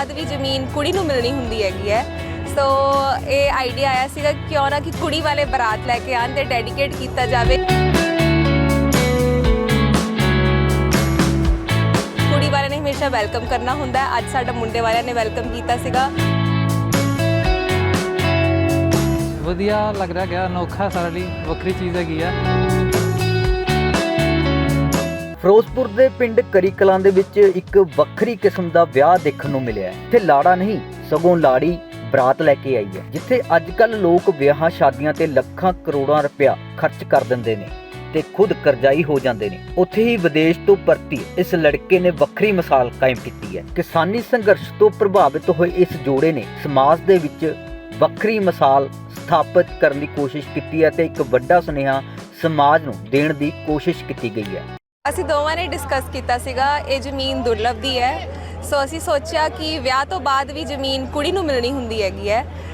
ਬਾਅਦ ਵੀ ਜ਼ਮੀਨ ਕੁੜੀ ਨੂੰ ਮਿਲਣੀ ਹੁੰਦੀ ਹੈਗੀ ਹੈ। ਸੋ ਇਹ ਆਈਡੀਆ ਆਇਆ ਸੀਗਾ ਕਿਉਂ ਨਾ ਕਿ ਕੁੜੀ ਵਾਲੇ ਬਰਾਤ ਲੈ ਕੇ ਆਉਣ ਤੇ ਡੈਡੀਕੇਟ ਕੀਤਾ ਜਾਵੇ। ਕੁੜੀ ਵਾਲਿਆਂ ਨੇ ਹਮੇਸ਼ਾ ਵੈਲਕਮ ਕਰਨਾ ਹੁੰਦਾ ਹੈ। ਅੱਜ ਸਾਡਾ ਮੁੰਡੇ ਵਾਲਿਆਂ ਨੇ ਵੈਲਕਮ ਕੀਤਾ ਸੀਗਾ। ਵਧੀਆ ਲੱਗ ਰਿਹਾ ਗਿਆ, ਅਨੋਖਾ ਸਾਰਾ ਲਈ, ਵੱਖਰੀ ਚੀਜ਼ ਹੈਗੀ ਆ। ਫਿਰੋਜ਼ਪੁਰ ਦੇ ਪਿੰਡ ਕਰੀਕਲਾਂ ਦੇ ਵਿੱਚ ਇੱਕ ਵੱਖਰੀ ਕਿਸਮ ਦਾ ਵਿਆਹ ਦੇਖਣ ਨੂੰ ਮਿਲਿਆ ਇੱਥੇ ਲਾੜਾ ਨਹੀਂ, ਸਗੋਂ ਲਾੜੀ ਬਰਾਤ ਲੈ ਕੇ ਆਈ ਹੈ, ਜਿੱਥੇ ਅੱਜ ਕੱਲ ਲੋਕ ਵਿਆਹਾਂ, ਸ਼ਾਦੀਆਂ ਤੇ ਲੱਖਾਂ ਕਰੋੜਾਂ ਰੁਪਇਆ ਖਰਚ ਕਰ ਦਿੰਦੇ ਨੇ ਤੇ ਖੁਦ ਕਰਜ਼ਾਈ ਹੋ ਜਾਂਦੇ ਨੇ। ਉੱਥੇ ਹੀ ਵਿਦੇਸ਼ ਤੋਂ ਪਰਤੀ ਇਸ ਲੜਕੇ ਨੇ ਵੱਖਰੀ ਮਿਸਾਲ ਕਾਇਮ ਕੀਤੀ ਹੈ। ਕਿਸਾਨੀ ਸੰਘਰਸ਼ ਤੋਂ ਪ੍ਰਭਾਵਿਤ ਹੋਏ ਇਸ ਜੋੜੇ ਨੇ ਸਮਾਜ ਦੇ ਵਿੱਚ ਵੱਖਰੀ ਮਿਸਾਲ ਸਥਾਪਿਤ ਕਰਨ ਦੀ ਕੋਸ਼ਿਸ਼ ਕੀਤੀ ਹੈ ਤੇ ਇੱਕ ਵੱਡਾ ਸੁਨੇਹਾ ਸਮਾਜ ਨੂੰ ਦੇਣ ਦੀ ਕੋਸ਼ਿਸ਼ ਕੀਤੀ ਗਈ ਹੈ। ਅਸੀਂ ਦੋਵਾਂ ਨੇ ਡਿਸਕਸ ਕੀਤਾ ਸੀਗਾ, ਇਹ ਜ਼ਮੀਨ ਦੁਰਲਭ ਦੀ ਹੈ। ਸੋ ਅਸੀਂ ਸੋਚਿਆ ਕਿ ਵਿਆਹ ਤੋਂ ਬਾਅਦ ਵੀ ਜ਼ਮੀਨ ਕੁੜੀ ਨੂੰ ਮਿਲਣੀ ਹੁੰਦੀ ਹੈਗੀ ਹੈ।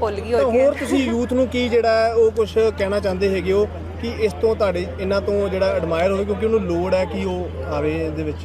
ਭੁੱਲ ਗਈ ਹੋਈ ਹੋਰ ਤੁਸੀਂ ਯੂਥ ਨੂੰ ਕੀ ਜਿਹੜਾ ਉਹ ਕੁਝ ਕਹਿਣਾ ਚਾਹੁੰਦੇ ਹੈਗੇ ਹੋ ਕਿ ਇਸ ਤੋਂ ਤੁਹਾਡੇ ਇਹਨਾਂ ਤੋਂ ਜਿਹੜਾ ਐਡਮਾਇਰ ਹੋਵੇ ਕਿਉਂਕਿ ਉਹਨੂੰ ਲੋੜ ਹੈ ਕਿ ਉਹ ਆਵੇ ਇਹਦੇ ਵਿੱਚ?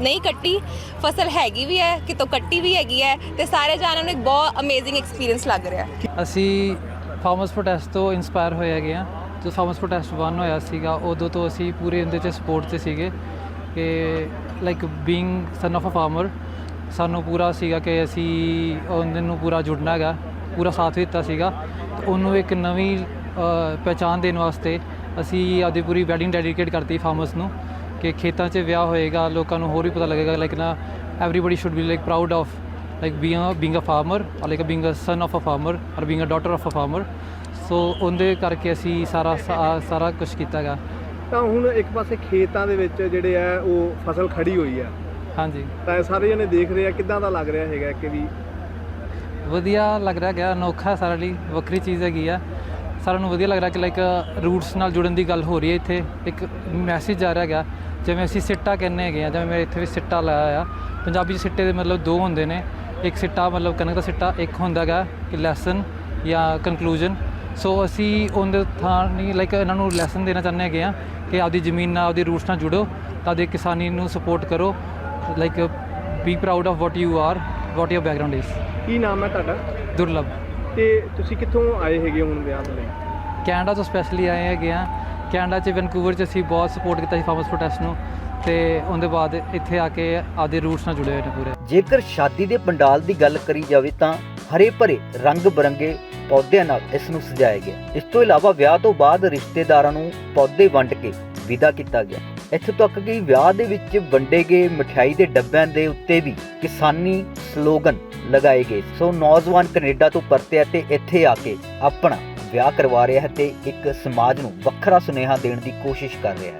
ਨਹੀਂ ਕੱਟੀ ਫਸਲ ਹੈਗੀ ਵੀ ਹੈ ਕਿਤੋਂ ਕੱਟੀ ਵੀ ਹੈਗੀ ਹੈ ਤੇ ਸਾਰੇ ਜਾਣਿਆਂ ਨੂੰ ਇੱਕ ਬਹੁਤ ਅਮੇਜ਼ਿੰਗ ਐਕਸਪੀਰੀਅੰਸ ਲੱਗ ਰਿਹਾ ਅਸੀਂ ਫਾਰਮਰਸ ਪ੍ਰੋਟੈਸਟ ਤੋਂ ਇਨਸਪਾਇਰ ਹੋਏ ਹੈਗੇ ਆ ਜਦੋਂ ਫਾਰਮਰਸ ਪ੍ਰੋਟੈਸਟ 1 ਹੋਇਆ ਸੀਗਾ ਉਦੋਂ ਤੋਂ ਅਸੀਂ ਪੂਰੇ ਉਹਦੇ 'ਚ ਸਪੋਰਟ 'ਚ ਸੀਗੇ ਕਿ like being son of a farmer ਸਾਨੂੰ ਪੂਰਾ ਸੀਗਾ ਕਿ ਅਸੀਂ ਉਹਦੇ ਨੂੰ ਪੂਰਾ ਜੁੜਨਾ ਹੈਗਾ ਪੂਰਾ ਸਾਥ ਦਿੱਤਾ ਸੀਗਾ। ਤੇ ਉਹਨੂੰ ਇੱਕ ਨਵੀਂ ਅ, ਪਹਿਚਾਣ ਦੇਣ ਵਾਸਤੇ ਅਸੀਂ ਆਪਦੀ ਪੂਰੀ ਵੈਡਿੰਗ ਡੈਡੀਕੇਟ ਕਰਤੀ ਫਾਰਮਰਸ ਨੂੰ। ਕਿ ਖੇਤਾਂ 'ਚ ਵਿਆਹ ਹੋਏਗਾ ਲੋਕਾਂ ਨੂੰ ਹੋਰ ਵੀ ਪਤਾ ਲੱਗੇਗਾ ਲਾਈਕ ਨਾ everybody should be like proud of like being a being a farmer or like being a son of a farmer or being a daughter of a farmer. So ਉਹਦੇ ਕਰਕੇ ਅਸੀਂ ਸਾਰਾ ਸਾਰਾ ਕੁਝ ਕੀਤਾ ਗਾ ਤਾਂ ਹੁਣ ਇੱਕ ਪਾਸੇ ਖੇਤਾਂ ਦੇ ਵਿੱਚ ਜਿਹੜੇ ਆ ਉਹ ਫਸਲ ਖੜੀ ਹੋਈ ਹੈ ਹਾਂਜੀ। ਤਾਂ ਸਾਰੇ ਜਣੇ ਦੇਖ ਰਹੇ ਆ ਕਿੱਦਾਂ ਦਾ ਲੱਗ ਰਿਹਾ ਹੈਗਾ ਕਿ ਵੀ ਵਧੀਆ ਲੱਗ ਰਿਹਾ ਗਿਆ ਅਨੋਖਾ ਸਾਡੇ ਲਈ ਵੱਖਰੀ ਚੀਜ਼ ਹੈਗੀ ਆ। ਸਾਰਿਆਂ ਨੂੰ ਵਧੀਆ ਲੱਗ ਰਿਹਾ ਕਿ ਲਾਈਕ ਰੂਟਸ ਨਾਲ ਜੁੜਨ ਦੀ ਗੱਲ ਹੋ ਰਹੀ ਹੈ ਇੱਥੇ। ਇੱਕ ਮੈਸੇਜ ਆ ਰਿਹਾ ਹੈਗਾ ਜਿਵੇਂ ਅਸੀਂ ਸਿੱਟਾ ਕਹਿੰਦੇ ਹੈਗੇ ਆ ਜਿਵੇਂ ਮੇਰੇ ਇੱਥੇ ਵੀ ਸਿੱਟਾ ਲਾਇਆ ਆ ਪੰਜਾਬੀ 'ਚ ਸਿੱਟੇ ਦੇ ਮਤਲਬ ਦੋ ਹੁੰਦੇ ਨੇ। ਇੱਕ ਸਿੱਟਾ ਮਤਲਬ ਕਣਕ ਦਾ ਸਿੱਟਾ ਇੱਕ ਹੁੰਦਾ ਹੈਗਾ ਕਿ ਲੈਸਨ ਜਾਂ ਕਨਕਲੂਜਨ ਸੋ ਅਸੀਂ ਉਹਦੇ ਥਾਂ ਨਹੀਂ ਲਾਈਕ ਇਹਨਾਂ ਨੂੰ ਲੈਸਨ ਦੇਣਾ ਚਾਹੁੰਦੇ ਹੈਗੇ ਆ ਕਿ ਆਪਦੀ ਜ਼ਮੀਨ ਨਾਲ ਆਪਦੀ ਰੂਟਸ ਨਾਲ ਜੁੜੋ ਤਾਂ ਆਪਦੀ ਕਿਸਾਨੀ ਨੂੰ ਸਪੋਰਟ ਕਰੋ। Like be proud of what you are what your background is ਕੀ ਨਾਮ ਹੈ ਤੁਹਾਡਾ? ਦੁਰਲਭ। ਤੇ ਤੁਸੀਂ ਕਿੱਥੋਂ ਆਏ ਹੈਗੇ ਹੁਣ ਵਿਆਹ ਦੇ ਲਈ ਕੈਨੇਡਾ ਤੋਂ ਸਪੈਸ਼ਲੀ ਆਏ ਹੈਗੇ ਆ। ਕੈਨੇਡਾ 'ਚ ਵੈਨਕੂਵਰ 'ਚ ਅਸੀਂ ਬਹੁਤ ਸਪੋਰਟ ਕੀਤਾ ਸੀ ਫਾਰਮਰਸ ਪ੍ਰੋਟੈਸਟ ਨੂੰ ਤੇ ਉਹਦੇ ਬਾਅਦ ਇੱਥੇ ਆ ਕੇ ਆਪਦੇ ਰੂਟਸ ਨਾਲ ਜੁੜੇ ਹੋਏ ਨੇ ਪੂਰੇ। ਜੇਕਰ ਸ਼ਾਦੀ ਦੇ ਪੰਡਾਲ ਦੀ ਗੱਲ ਕਰੀ ਜਾਵੇ ਤਾਂ ਹਰੇ ਭਰੇ, ਰੰਗ ਬਰੰਗੇ ਪੌਦਿਆਂ ਨਾਲ ਇਸ ਨੂੰ ਸਜਾਇਆ ਗਿਆ। ਇਸ ਤੋਂ ਇਲਾਵਾ ਵਿਆਹ ਤੋਂ ਬਾਅਦ ਰਿਸ਼ਤੇਦਾਰਾਂ ਨੂੰ ਪੌਦੇ ਵੰਡ ਕੇ ਵਿਦਾ ਕੀਤਾ ਗਿਆ। ਇੱਥੇ ਤੱਕ ਕਿ ਵਿਆਹ ਦੇ ਵਿੱਚ ਵੰਡੇ ਗਏ ਮਠਿਆਈ ਦੇ ਡੱਬਿਆਂ ਦੇ ਉੱਤੇ ਵੀ ਕਿਸਾਨੀ ਸਲੋਗਨ ਲਗਾਏ ਗਏ। ਸੋ ਨੌਜਵਾਨ ਕੈਨੇਡਾ ਤੋਂ ਪਰਤਿਆ ਤੇ ਇੱਥੇ ਆ ਕੇ ਆਪਣਾ ਵਿਆਹ ਕਰਵਾ ਰਿਹਾ ਹੈ ਤੇ ਇੱਕ ਸਮਾਜ ਨੂੰ ਵੱਖਰਾ ਸੁਨੇਹਾ ਦੇਣ ਦੀ ਕੋਸ਼ਿਸ਼ ਕਰ ਰਿਹਾ ਹੈ।